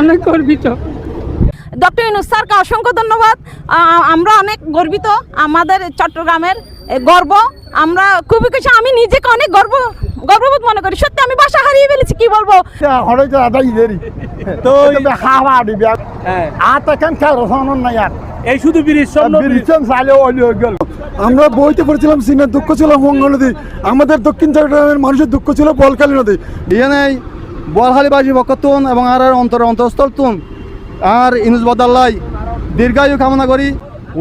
অনেক গর্বিত। ডক্টর ইনুস স্যারকে অসংখ্য ধন্যবাদ। আমরা অনেক গর্বিত। আমাদের চট্টগ্রামের এ, গর্ব। আমরা খুবই খুশি। আমি নিজেকে অনেক গর্ব গর্ববোধ মনে করি। সত্যি আমি বাসা হারিয়ে ফেলেছি কি বলব? তো দিবি। হ্যাঁ। আর তখন না ইয়ার। এই শুধু হয়ে আমরা বইতে পড়েছিলাম সিনের দুঃখ ছিল মঙ্গল নদী। আমাদের দক্ষিণ চট্টগ্রামের মানুষের দুঃখ ছিল বলকালী নদী। বলহালিবাসী পক্ষতুন এবং আর আর অন্তর অন্তঃস্থল তুন আর ইনুজ বদাল্লাই দীর্ঘায়ু কামনা করি।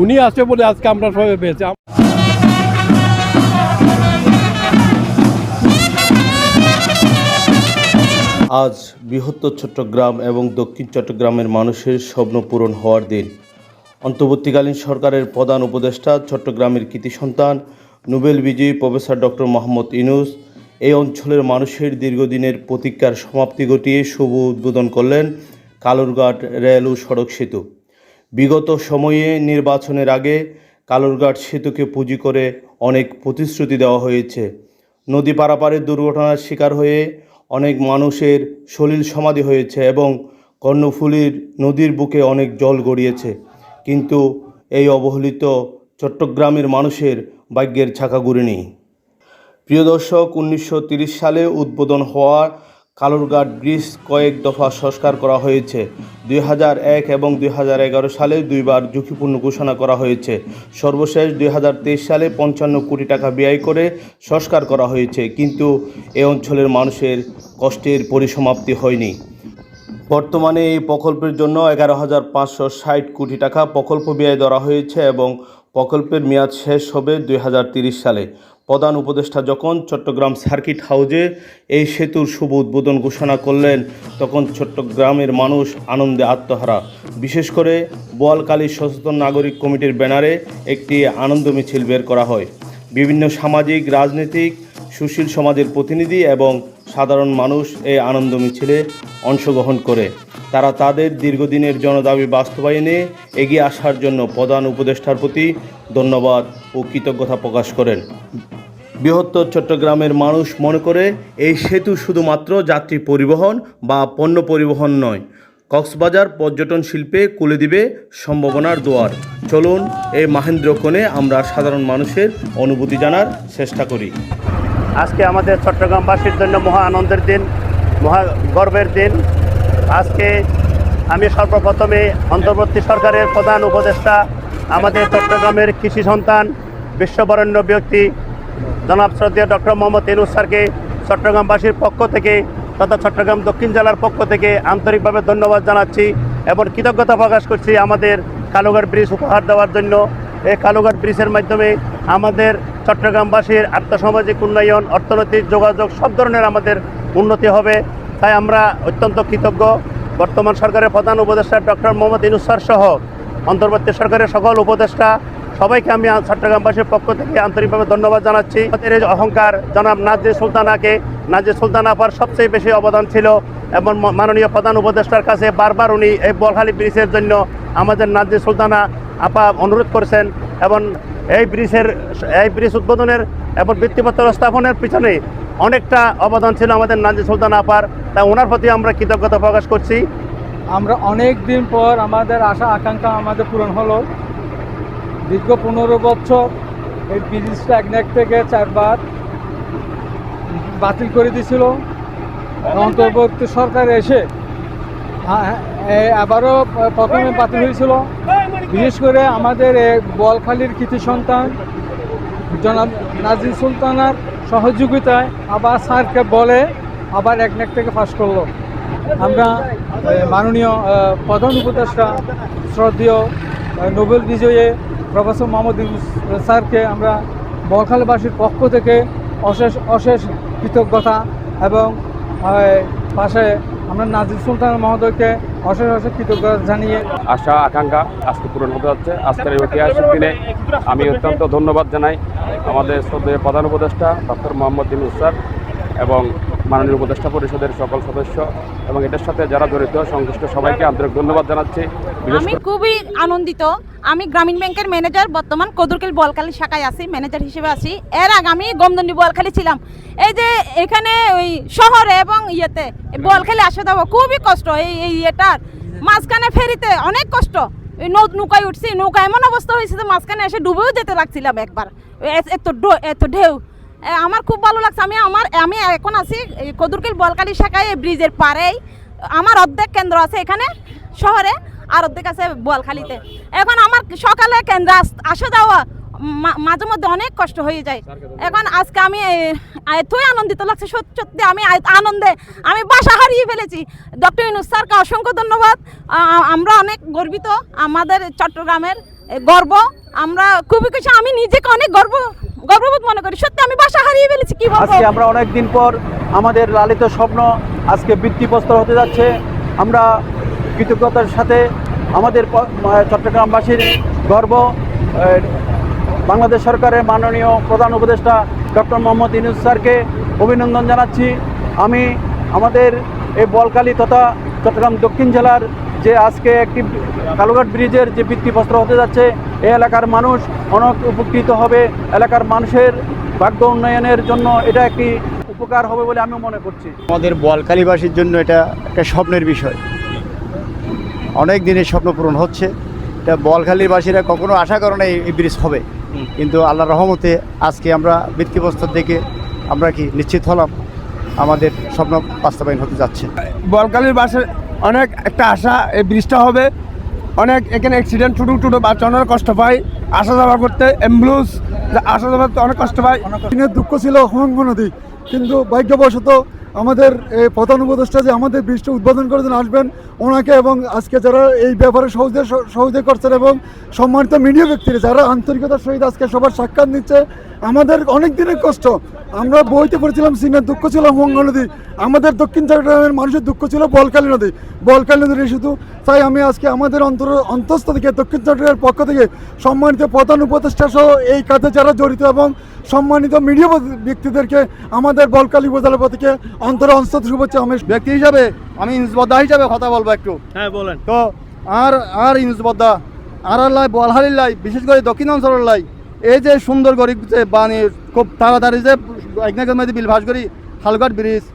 উনি আছে বলে আজকে আমরা সবাই পেয়েছি। আজ বৃহত্তর চট্টগ্রাম এবং দক্ষিণ চট্টগ্রামের মানুষের স্বপ্ন পূরণ হওয়ার দিন। অন্তর্বর্তীকালীন সরকারের প্রধান উপদেষ্টা চট্টগ্রামের কৃতি সন্তান নোবেল বিজয়ী প্রফেসর ডক্টর মোহাম্মদ ইনুস এই অঞ্চলের মানুষের দীর্ঘদিনের প্রতীক্ষার সমাপ্তি ঘটিয়ে শুভ উদ্বোধন করলেন কালুরঘাট রেল ও সড়ক সেতু। বিগত সময়ে নির্বাচনের আগে কালুরঘাট সেতুকে পুঁজি করে অনেক প্রতিশ্রুতি দেওয়া হয়েছে। নদী পারাপারের দুর্ঘটনার শিকার হয়ে অনেক মানুষের সলিল সমাধি হয়েছে এবং কর্ণফুলীর নদীর বুকে অনেক জল গড়িয়েছে। কিন্তু এই অবহেলিত চট্টগ্রামের মানুষের ভাগ্যের ছাকা গুড়েনি প্রিয় দর্শক, উনিশশো সালে উদ্বোধন হওয়া কালুরঘাট ব্রিজ কয়েক দফা সংস্কার করা হয়েছে। দুই এবং দুই হাজার এগারো সালে দুইবার ঝুঁকিপূর্ণ ঘোষণা করা হয়েছে। সর্বশেষ দুই হাজার তেইশ সালে পঞ্চান্ন কোটি টাকা ব্যয় করে সংস্কার করা হয়েছে, কিন্তু এ অঞ্চলের মানুষের কষ্টের পরিসমাপ্তি হয়নি। বর্তমানে এই প্রকল্পের জন্য এগারো হাজার পাঁচশো ষাট কোটি টাকা প্রকল্প ব্যয় ধরা হয়েছে এবং প্রকল্পের মেয়াদ শেষ হবে দুই সালে। প্রধান উপদেষ্টা যখন চট্টগ্রাম সার্কিট হাউজে এই সেতুর শুভ উদ্বোধন ঘোষণা করলেন, তখন চট্টগ্রামের মানুষ আনন্দে আত্মহারা। বিশেষ করে বোয়ালকালী সচেতন নাগরিক কমিটির ব্যানারে একটি আনন্দ মিছিল বের করা হয়। বিভিন্ন সামাজিক, রাজনৈতিক সুশীল সমাজের প্রতিনিধি এবং সাধারণ মানুষ এই আনন্দ মিছিলে অংশগ্রহণ করে। তারা তাদের দীর্ঘদিনের জনদাবি বাস্তবায়নে এগিয়ে আসার জন্য প্রধান উপদেষ্টার প্রতি ধন্যবাদ ও কৃতজ্ঞতা প্রকাশ করেন। বৃহত্তর চট্টগ্রামের মানুষ মনে করে এই সেতু শুধুমাত্র যাত্রী পরিবহন বা পণ্য পরিবহন নয়, কক্সবাজার পর্যটন শিল্পে খুলে দিবে সম্ভাবনার দোয়ার। চলুন এই মাহেন্দ্রক্ষণে আমরা সাধারণ মানুষের অনুভূতি জানার চেষ্টা করি। আজকে আমাদের চট্টগ্রামবাসীর জন্য মহা আনন্দের দিন, মহা গর্বের দিন। আজকে আমি সর্বপ্রথমে অন্তর্বর্তী সরকারের প্রধান উপদেষ্টা, আমাদের চট্টগ্রামের কৃষি সন্তান, বিশ্ববরণ্য ব্যক্তি, জনাব শ্রদ্ধেয় ডক্টর মোহাম্মদ ইনুস স্যারকে, চট্টগ্রামবাসীর পক্ষ থেকে তথা চট্টগ্রাম দক্ষিণ জেলার পক্ষ থেকে আন্তরিকভাবে ধন্যবাদ জানাচ্ছি এবং কৃতজ্ঞতা প্রকাশ করছি আমাদের কালুঘাট ব্রিজ উপহার দেওয়ার জন্য। এই কালুঘাট ব্রিজের মাধ্যমে আমাদের চট্টগ্রামবাসীর আর্থসামাজিক উন্নয়ন, অর্থনৈতিক যোগাযোগ সব ধরনের আমাদের উন্নতি হবে। তাই আমরা অত্যন্ত কৃতজ্ঞ। বর্তমান সরকারের প্রধান উপদেষ্টা ডক্টর মোহাম্মদ ইনুস স্যার সহ অন্তর্বর্তী সরকারের সকল উপদেষ্টা, সবাইকে আমি চট্টগ্রামবাসীর পক্ষ থেকে আন্তরিকভাবে ধন্যবাদ জানাচ্ছি। আমাদের এই অহংকার জনাব নাজির সুলতানাকে, নাজির সুলতানা আপার সবচেয়ে বেশি অবদান ছিল এবং মাননীয় প্রধান উপদেষ্টার কাছে বারবার উনি এই বলখালি ব্রিজের জন্য আমাদের নাজির সুলতানা আপা অনুরোধ করেছেন এবং এই ব্রিজের, এই ব্রিজ উদ্বোধনের এবং ভিত্তিপত্র স্থাপনের পিছনে অনেকটা অবদান ছিল আমাদের নাজির সুলতান আপার। তাই ওনার প্রতি আমরা কৃতজ্ঞতা প্রকাশ করছি। আমরা অনেক দিন পর আমাদের আশা, আকাঙ্ক্ষা আমাদের পূরণ হলো। দীর্ঘ পনেরো বছর এই ব্রিজটা এক একনেক থেকে চারবার বাতিল করে দিয়েছিল। অন্তর্বর্তী সরকার এসে আবারও প্রথমে বাতিল হয়েছিল। বিশেষ করে আমাদের বলখালির কৃতি সন্তান, জনাব নাজির সুলতানার সহযোগিতায় আবার স্যারকে বলে আবার একনেক থেকে পাশ করল। আমরা মাননীয় প্রধান উপদেষ্টা শ্রদ্ধেয় নোবেল বিজয়ী প্রফেসর মোহাম্মদ স্যারকে আমরা বখালবাসীর পক্ষ থেকে অশেষ অশেষ কৃতজ্ঞতা এবং পাশে আমরা নাজির সুলতান মহোদয়কে অশেষ অশেষ কৃতজ্ঞতা জানিয়ে আশা, আকাঙ্ক্ষা আজকে পূরণ হতে যাচ্ছে। আজকের এই ঐতিহাসিক দিনে আমি অত্যন্ত ধন্যবাদ জানাই আমাদের শ্রদ্ধেয় প্রধান উপদেষ্টা ডক্টর মোহাম্মদ দিন স্যার এবং মাননীয় উপদেষ্টা পরিষদের সকল সদস্য এবং এটার সাথে যারা জড়িত সংশ্লিষ্ট সবাইকে আন্তরিক ধন্যবাদ জানাচ্ছি। আমি খুবই আনন্দিত। আমি গ্রামীণ ব্যাংকের ম্যানেজার বর্তমান কদরকেল বলখালি শাখায় আছি ম্যানেজার হিসেবে আছি। এর আগে আমি গমদন্ডি বলখালি ছিলাম। এই যে এখানে ওই শহরে এবং ইয়েতে বলখালি আসা যাওয়া খুবই কষ্ট এই এই ইয়েটার। মাঝখানে ফেরিতে অনেক কষ্ট। নৌকায় উঠছি নৌকা এমন অবস্থা হয়েছে যে মাঝখানে এসে ডুবেও যেতে লাগছিলাম একবার। এত এত ঢেউ। আমার খুব ভালো লাগছে। আমি আমার, আমি এখন আছি কদুরকেল বলকালি শাখায় ব্রিজের পাড়েই। আমার অর্ধেক কেন্দ্র আছে এখানে, শহরে, আর অর্ধেক আছে বোয়ালখালীতে। এখন আমার সকালে কেন্দ্রে আস- যাওয়া মাঝে মধ্যে অনেক কষ্ট হয়ে যায়। এখন আজকে আমি এতই আনন্দিত লাগছে সত্যি সত্যি আমি আনন্দে। আমি বাসা হারিয়ে ফেলেছি। ডক্টর ইনুস স্যারকে অসংখ্য ধন্যবাদ। আমরা অনেক গর্বিত। আমাদের চট্টগ্রামের গর্ব। আমরা খুবই খুশি। আমি নিজেকে অনেক গর্ব গর্ববোধ মনে করি। সত্যি, আমি বাসা হারিয়ে ফেলেছি, কি আজকে আমরা অনেক দিন পর আমাদের লালিত স্বপ্ন আজকে বৃত্তিপ্রস্তর হতে যাচ্ছে। আমরা কৃতজ্ঞতার সাথে আমাদের চট্টগ্রামবাসীর গর্ব বাংলাদেশ সরকারের মাননীয় প্রধান উপদেষ্টা ডক্টর মোহাম্মদ ইনুস স্যারকে অভিনন্দন জানাচ্ছি। আমি আমাদের এই বলকালী তথা চট্টগ্রাম দক্ষিণ জেলার যে আজকে একটি কালুঘাট ব্রিজের যে ভিত্তিপ্রস্তর হতে যাচ্ছে এই এলাকার মানুষ অনেক উপকৃত হবে। এলাকার মানুষের ভাগ্য উন্নয়নের জন্য এটা একটি উপকার হবে বলে আমি মনে করছি। আমাদের বলকালীবাসীর জন্য এটা একটা স্বপ্নের বিষয়। অনেক দিনের স্বপ্ন পূরণ হচ্ছে। এটা বলখালীবাসীরা কখনো আশা করে না এই- ব্রিজ হবে। কিন্তু আল্লাহর রহমতে আজকে আমরা ভিত্তিপ্রস্তর দেখে আমরা কি নিশ্চিত হলাম। আমাদের স্বপ্ন বাস্তবায়ন হতে যাচ্ছে। বলকালির বাসে অনেক একটা আশা, এই ব্রিজটা হবে। অনেক এখানে অ্যাক্সিডেন্ট ছোটো ছোটো বাচ্চা অনেক কষ্ট পায়। আসা যাওয়া করতে অ্যাম্বুলেন্স আসা যাওয়া করতে অনেক কষ্ট পায়। দুঃখ ছিল হংক নদী কিন্তু ভাগ্যবশত আমাদের এই প্রধান উপদেষ্টা যে আমাদের ব্রিজটা উদ্বোধন করে দিন আসবেন, ওনাকে এবং আজকে যারা এই ব্যাপারে সহজে সহজে করছেন এবং সম্মানিত মিডিয়া ব্যক্তিরা, যারা আন্তরিকতার সহিত আজকে সবার সাক্ষাৎ নিচ্ছে, আমাদের অনেক দিনের কষ্ট। আমরা বইতে পড়েছিলাম সিনের দুঃখ ছিল মঙ্গল নদী আমাদের দক্ষিণ চট্টগ্রামের মানুষের দুঃখ ছিল বলকালী নদী। বলকালী নদীর শুধু তাই আমি আজকে আমাদের অন্তর অন্তস্থ থেকে দক্ষিণ চট্টগ্রামের পক্ষ থেকে সম্মানিত প্রধান উপদেষ্টা সহ এই কাজে যারা জড়িত এবং সম্মানিত মিডিয়া ব্যক্তিদেরকে আমাদের বলকালী উপজেলা থেকে অন্তর অন্তস্থ শুভেচ্ছা আমি ব্যক্তি হিসাবে আমি ইউনুসবদ্দা হিসাবে কথা বলব একটু। হ্যাঁ বলেন। তো আর আর ইউনুসবদ্দা আর আর লাই বলহালির লাই বিশেষ করে দক্ষিণ অঞ্চলের লাই এই যে সুন্দর গরিব যে বানি খুব তাড়াতাড়ি যে একনাকের মধ্যে বিল ভাস করি হালঘাট ব্রিজ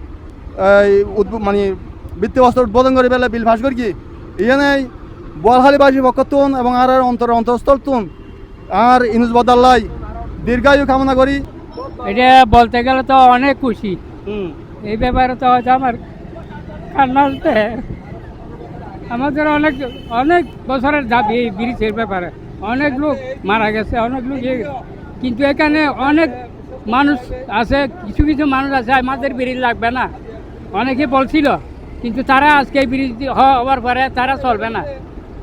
মানে বৃত্তিবস্ত্র উদ্বোধন করে পেলে বিল ভাস করি কি? এখানে বলহালিবাসী পক্ষতুন এবং আর আর অন্তর অন্তঃস্থল তুন আর ইনুসবদ্দাল্লাই দীর্ঘায়ু কামনা করি। এটা বলতে গেলে তো অনেক খুশি। এই ব্যাপারে তো হয়তো আমার কান্না আমাদের অনেক অনেক বছরের দাবি এই ব্রিজের ব্যাপারে। অনেক লোক মারা গেছে অনেক লোক ইয়ে কিন্তু এখানে অনেক মানুষ আছে কিছু কিছু মানুষ আছে আমাদের ব্রিজ লাগবে না। অনেকে বলছিল, কিন্তু তারা আজকে এই ব্রিজ হওয়ার পরে তারা চলবে না।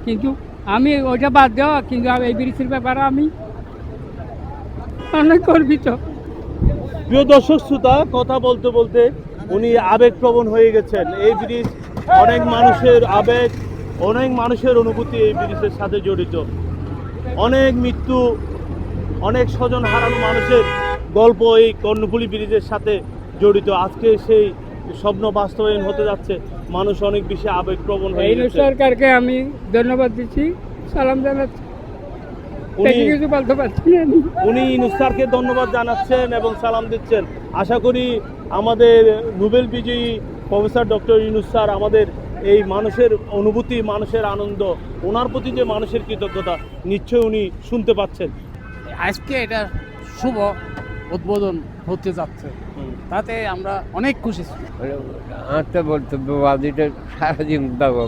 কিন্তু আমি ওইটা বাদ দেওয়া, কিন্তু এই ব্রিজের ব্যাপারে আমি অনেক গর্বিত। প্রিয় দর্শক, শ্রোতা, কথা বলতে বলতে উনি আবেগপ্রবণ হয়ে গেছেন। এই ব্রিজ অনেক মানুষের আবেগ, অনেক মানুষের অনুভূতি এই ব্রিজের সাথে জড়িত। অনেক মৃত্যু, অনেক স্বজন হারানো মানুষের গল্প এই কর্ণফুলী ব্রিজের সাথে জড়িত। আজকে সেই স্বপ্ন বাস্তবায়ন হতে যাচ্ছে মানুষ অনেক বেশি আবেগপ্রবণ হয়ে এই গেছে। সরকারকে আমি ধন্যবাদ দিচ্ছি সালাম জানাচ্ছি। উনি ইনুস্তারকে ধন্যবাদ জানাচ্ছেন এবং সালাম দিচ্ছেন। আশা করি আমাদের নোবেল বিজয়ী প্রফেসর ডক্টর ইউনুস স্যার আমাদের এই মানুষের অনুভূতি মানুষের আনন্দ ওনার প্রতি যে মানুষের কৃতজ্ঞতা নিশ্চয়ই উনি শুনতে পাচ্ছেন। আজকে এটা শুভ উদ্বোধন হতে যাচ্ছে। তাতে আমরা অনেক খুশি। আমার তো বলতে সারাদিন দেবো